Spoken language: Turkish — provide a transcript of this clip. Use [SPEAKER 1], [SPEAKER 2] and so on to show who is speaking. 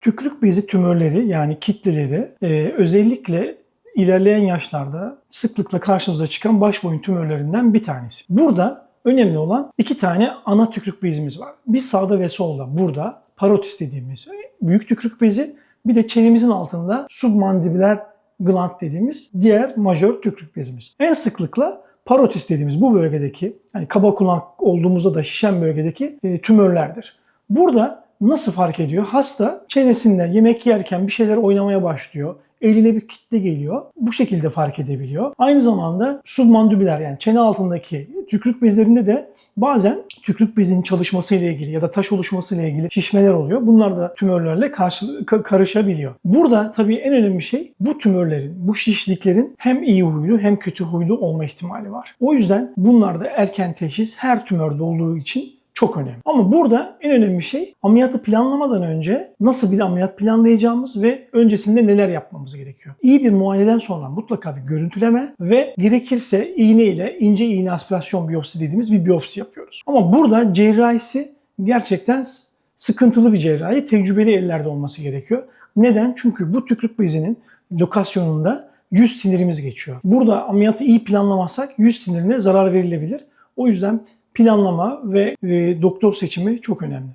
[SPEAKER 1] Tükürük bezi tümörleri yani kitleleri e, özellikle ilerleyen yaşlarda sıklıkla karşımıza çıkan baş boyun tümörlerinden bir tanesi. Burada önemli olan iki tane ana tükürük bezimiz var. Bir sağda ve solda. Burada parotis dediğimiz büyük tükürük bezi bir de çenemizin altında submandibular gland dediğimiz diğer majör tükürük bezimiz. En sıklıkla parotis dediğimiz bu bölgedeki yani kaba kulak olduğumuzda da şişen bölgedeki e, tümörlerdir. Burada nasıl fark ediyor? Hasta çenesinde yemek yerken bir şeyler oynamaya başlıyor. Eline bir kitle geliyor. Bu şekilde fark edebiliyor. Aynı zamanda submandibüler yani çene altındaki tükürük bezlerinde de bazen tükürük bezinin çalışması ile ilgili ya da taş oluşması ile ilgili şişmeler oluyor. Bunlar da tümörlerle karşı, ka- karışabiliyor. Burada tabii en önemli şey bu tümörlerin, bu şişliklerin hem iyi huylu hem kötü huylu olma ihtimali var. O yüzden bunlarda erken teşhis her tümörde olduğu için çok önemli. Ama burada en önemli şey ameliyatı planlamadan önce nasıl bir ameliyat planlayacağımız ve öncesinde neler yapmamız gerekiyor. İyi bir muayeneden sonra mutlaka bir görüntüleme ve gerekirse iğne ile ince iğne aspirasyon biyopsi dediğimiz bir biyopsi yapıyoruz. Ama burada cerrahisi gerçekten sıkıntılı bir cerrahi, tecrübeli ellerde olması gerekiyor. Neden? Çünkü bu tükürük bezinin lokasyonunda yüz sinirimiz geçiyor. Burada ameliyatı iyi planlamazsak yüz sinirine zarar verilebilir. O yüzden planlama ve e, doktor seçimi çok önemli.